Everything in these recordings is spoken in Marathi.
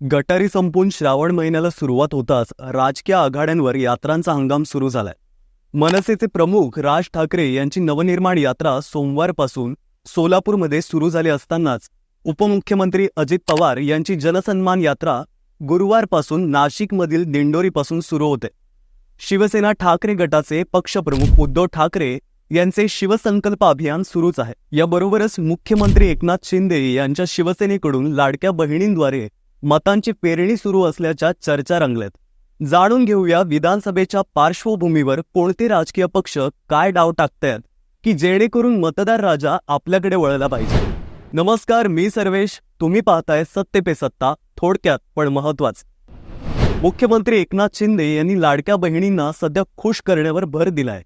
गटारी संपून श्रावण महिन्याला सुरुवात होताच राजकीय आघाड्यांवर यात्रांचा हंगाम सुरू झालाय. मनसेचे प्रमुख राज ठाकरे यांची नवनिर्माण यात्रा सोमवारपासून सोलापूरमध्ये सुरू झाली असतानाच उपमुख्यमंत्री अजित पवार यांची जनसन्मान यात्रा गुरुवारपासून नाशिकमधील दिंडोरीपासून सुरू होते. शिवसेना ठाकरे गटाचे पक्षप्रमुख उद्धव ठाकरे यांचे शिवसंकल्प अभियान सुरूच आहे. याबरोबरच मुख्यमंत्री एकनाथ शिंदे यांच्या शिवसेनेकडून लाडक्या बहिणींद्वारे मतांची पेरणी सुरू असल्याच्या चर्चा रंगल्यात जाणून घेऊया विधानसभेच्या पार्श्वभूमीवर कोणते राजकीय पक्ष काय डाव टाकतायत की जेणेकरून मतदार राजा आपल्याकडे वळला पाहिजे. नमस्कार मी सर्वेश. तुम्ही पाहताय सत्ते पे सत्ता थोडक्यात पण महत्वाच. मुख्यमंत्री एकनाथ शिंदे यांनी लाडक्या बहिणींना सध्या खुश करण्यावर भर दिलाय.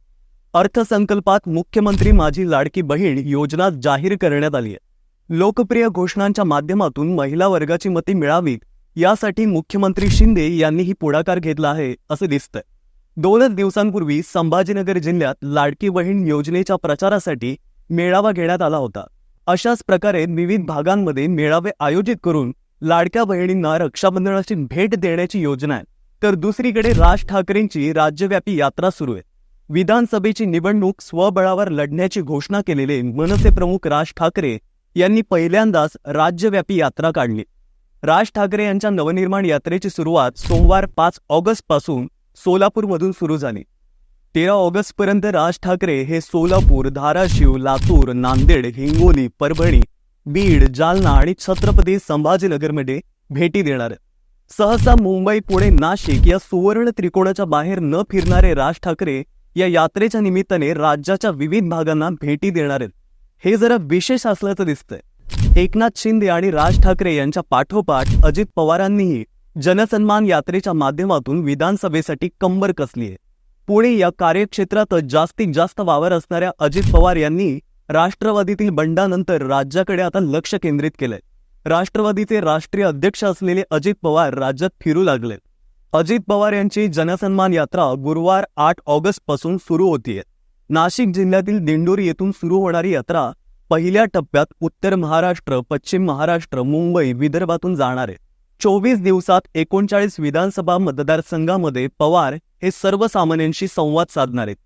अर्थसंकल्पात मुख्यमंत्री माझी लाडकी बहीण योजना जाहीर करण्यात आली आहे. लोकप्रिय घोषणांच्या माध्यमातून महिला वर्गाची मते मिळावीत. यासाठी मुख्यमंत्री शिंदे यांनीही पुढाकार घेतला आहे असं दिसतंय. दोनच दिवसांपूर्वी संभाजीनगर जिल्ह्यात लाडकी बहीण योजनेच्या प्रचारासाठी मेळावा घेण्यात आला होता. अशाच प्रकारे विविध भागांमध्ये मेळावे आयोजित करून लाडक्या बहिणींना रक्षाबंधनाची भेट देण्याची योजना आहे. तर दुसरीकडे राज ठाकरेंची राज्यव्यापी यात्रा सुरू आहे. विधानसभेची निवडणूक स्वबळावर लढण्याची घोषणा केलेले मनसे प्रमुख राज ठाकरे यांनी पहिल्यांदाच राज्यव्यापी यात्रा काढली. राज ठाकरे यांच्या नवनिर्माण यात्रेची सुरुवात सोमवार पाच ऑगस्टपासून सोलापूरमधून सुरू झाली. तेरा ऑगस्टपर्यंत राज ठाकरे हे सोलापूर धाराशिव लातूर नांदेड हिंगोली परभणी बीड जालना आणि छत्रपती संभाजीनगरमध्ये भेटी देणार सहसा मुंबई पुणे नाशिक या सुवर्ण त्रिकोणाच्या बाहेर न फिरणारे राज ठाकरे या यात्रेच्या निमित्ताने राज्याच्या विविध भागांना भेटी देणार आहेत. हे जरा विशेष असल्याचं दिसतंय. एकनाथ शिंदे आणि राज ठाकरे यांच्या पाठोपाठ अजित पवारांनीही जनसन्मान यात्रेच्या माध्यमातून विधानसभेसाठी कंबर कसली आहे. पुणे या कार्यक्षेत्रातच जास्तीत जास्त वावर असणाऱ्या अजित पवार यांनी राष्ट्रवादीतील बंडानंतर राज्याकडे आता लक्ष केंद्रित केलंय. राष्ट्रवादीचे राष्ट्रीय अध्यक्ष असलेले अजित पवार राज्यात फिरू लागले अजित पवार यांची जनसन्मान यात्रा गुरुवार आठ ऑगस्टपासून सुरू होतीये. नाशिक जिल्ह्यातील दिंडोरी येथून सुरू होणारी यात्रा पहिल्या टप्प्यात उत्तर महाराष्ट्र पश्चिम महाराष्ट्र मुंबई विदर्भातून जाणार आहे. चोवीस दिवसात एकोणचाळीस विधानसभा मतदारसंघामध्ये पवार हे सर्वसामान्यांशी संवाद साधणार आहेत.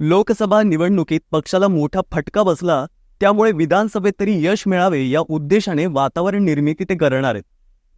लोकसभा निवडणुकीत पक्षाला मोठा फटका बसला त्यामुळे विधानसभेत तरी यश मिळावे या उद्देशाने वातावरण निर्मिती ते करणार आहेत.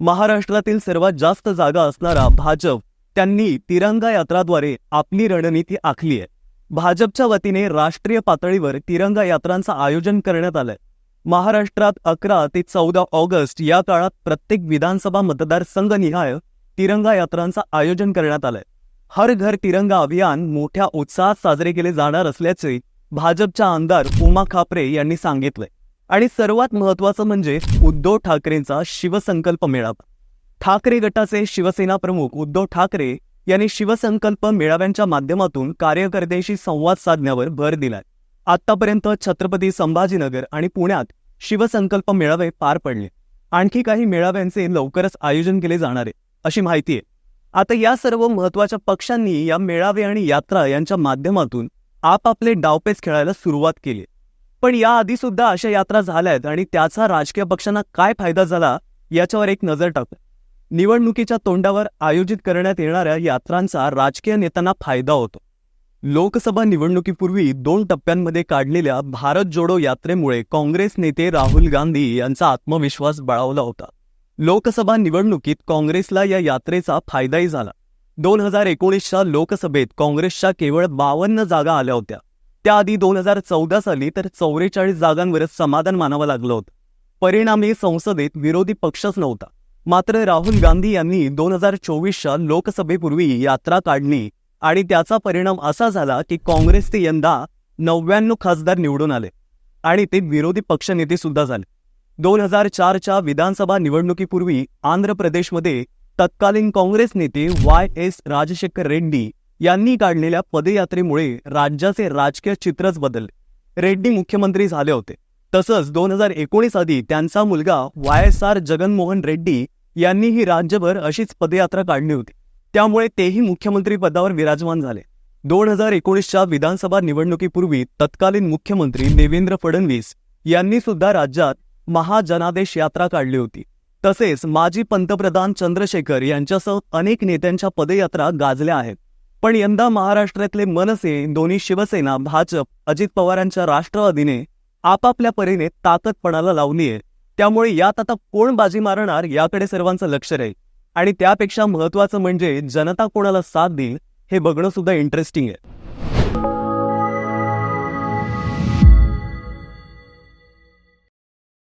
महाराष्ट्रातील सर्वात जास्त जागा असणारा भाजप त्यांनी तिरंगा यात्राद्वारे आपली रणनीती आखली आहे. भाजपच्या वतीने राष्ट्रीय पातळीवर तिरंगा यात्रांचं आयोजन करण्यात आलंय. महाराष्ट्रात अकरा ते चौदा ऑगस्ट या काळात प्रत्येक विधानसभा मतदारसंघनिहाय तिरंगा यात्रांचं आयोजन करण्यात आलंय. हर घर तिरंगा अभियान मोठ्या उत्साहात साजरे केले जाणार असल्याचे भाजपच्या आमदार उमा खापरे यांनी सांगितलंय. आणि सर्वात महत्वाचं म्हणजे उद्धव ठाकरेंचा शिवसंकल्प मेळावा. ठाकरे गटाचे शिवसेना प्रमुख उद्धव ठाकरे यांनी शिवसंकल्प मेळाव्यांच्या माध्यमातून कार्यकर्त्यांशी संवाद साधण्यावर भर दिलाय. आतापर्यंत छत्रपती संभाजीनगर आणि पुण्यात शिवसंकल्प मेळावे पार पडले. आणखी काही मेळाव्यांचे लवकरच आयोजन केले जाणार आहे अशी माहिती आहे. आता या सर्व महत्त्वाच्या पक्षांनी या मेळावे आणि यात्रा यांच्या माध्यमातून आपापले डावपेच खेळायला सुरुवात केली. पण याआधी सुद्धा अशा यात्रा झाल्यात आणि त्याचा राजकीय पक्षांना काय फायदा झाला याच्यावर एक नजर टाकू. निवडणुकीच्या तोंडावर आयोजित करण्यात येणाऱ्या यात्रांचा राजकीय नेत्यांना फायदा होतो. लोकसभा निवडणुकीपूर्वी दोन टप्प्यांमध्ये काढलेल्या भारत जोडो यात्रेमुळे काँग्रेस नेते राहुल गांधी यांचा आत्मविश्वास बळावला होता. लोकसभा निवडणुकीत काँग्रेसला या यात्रेचा फायदाही झाला. दोन हजार एकोणीसच्या लोकसभेत काँग्रेसच्या केवळ बावन्न जागा आल्या होत्या. त्याआधी दोन हजार चौदा साली तर चौवेचाळीस जागांवरच समाधान मानावं लागलं होतं. परिणामी संसदेत विरोधी पक्षच नव्हता. मात्र राहुल गांधी यांनी दोन हजार चोवीसच्या लोकसभेपूर्वी यात्रा काढली आणि त्याचा परिणाम असा झाला की काँग्रेसचे यंदा नव्याण्णव खासदार निवडून आले आणि ते विरोधी पक्षनेते सुद्धा झाले. दोन हजार चारच्या विधानसभा निवडणुकीपूर्वी आंध्र प्रदेशमध्ये तत्कालीन काँग्रेस नेते वाय एस राजशेखर रेड्डी यांनी काढलेल्या पदयात्रेमुळे राज्याचे राजकीय चित्रच बदलले. रेड्डी मुख्यमंत्री झाले होते. तसंच दोन हजार एकोणीस आधी त्यांचा मुलगा Y S R Jaganmohan Reddy यांनीही राज्यभर अशीच पदयात्रा काढली होती. त्यामुळे तेही मुख्यमंत्री पदावर विराजमान झाले. दोन हजार एकोणीसच्या विधानसभा निवडणुकीपूर्वी तत्कालीन मुख्यमंत्री देवेंद्र फडणवीस यांनी सुद्धा राज्यात महाजनादेश यात्रा काढली होती. तसेच माजी पंतप्रधान चंद्रशेखर यांच्यासह अनेक नेत्यांच्या पदयात्रा गाजल्या आहेत. पण यंदा महाराष्ट्रातले मनसे दोन्ही शिवसेना भाजप अजित पवारांच्या राष्ट्रवादीने आपापल्या परीने ताकदपणाला लावणीये त्यामुळे यात आता कोण बाजी मारणार याकडे सर्वांचं लक्ष राहील. आणि त्यापेक्षा महत्वाचं म्हणजे जनता कोणाला साथ देईल हे बघणं सुद्धा इंटरेस्टिंग आहे.